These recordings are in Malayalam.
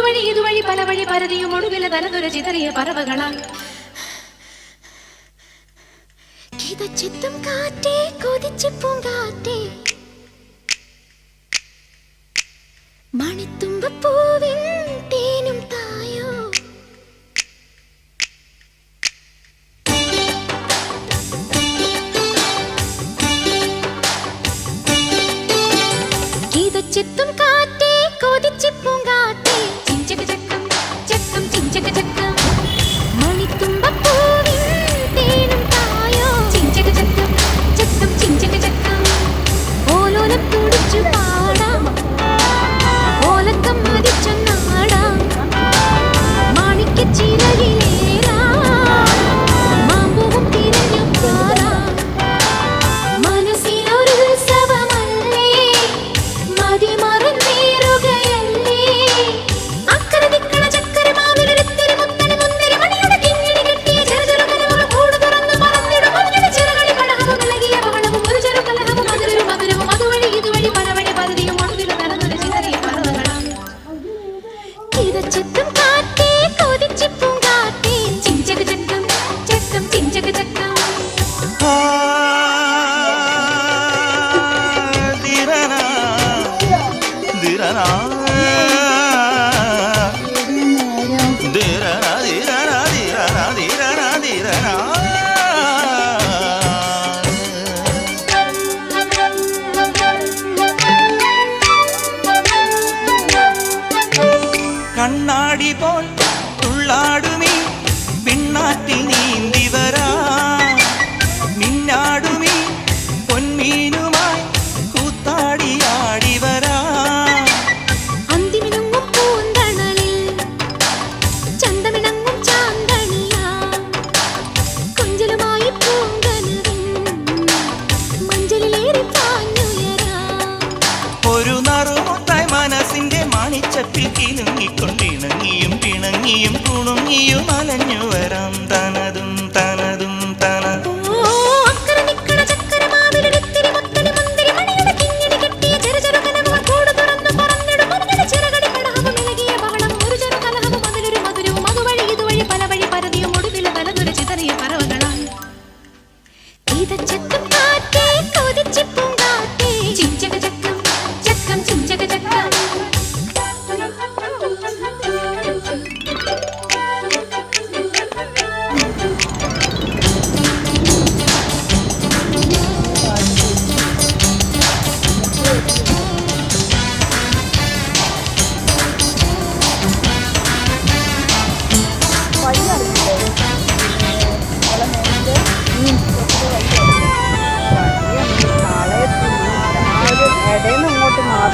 അതുവഴി ഇതുവഴി പല വഴി പരതിയും ഒടുവില തലതുര ചിതറിയ പറവകളാൽ. ചിത്തും തേനും കാ 조금 போல் உள்ளாடுமே. விண்ணாட்டில் நீந்தி வரா ഉണങ്ങിയും കുണുങ്ങിയും അലഞ്ഞു വരാം. തനതും തനതും തന ചിതറിയ പറവകളായി. ഇതച്ചത്തും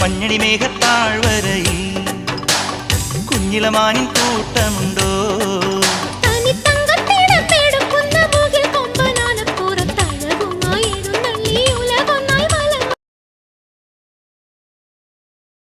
മഞ്ഞണി മേഘത്താഴ്വരയിൽ കുഞ്ഞിലമാനിൻ കൂട്ടമുണ്ടോ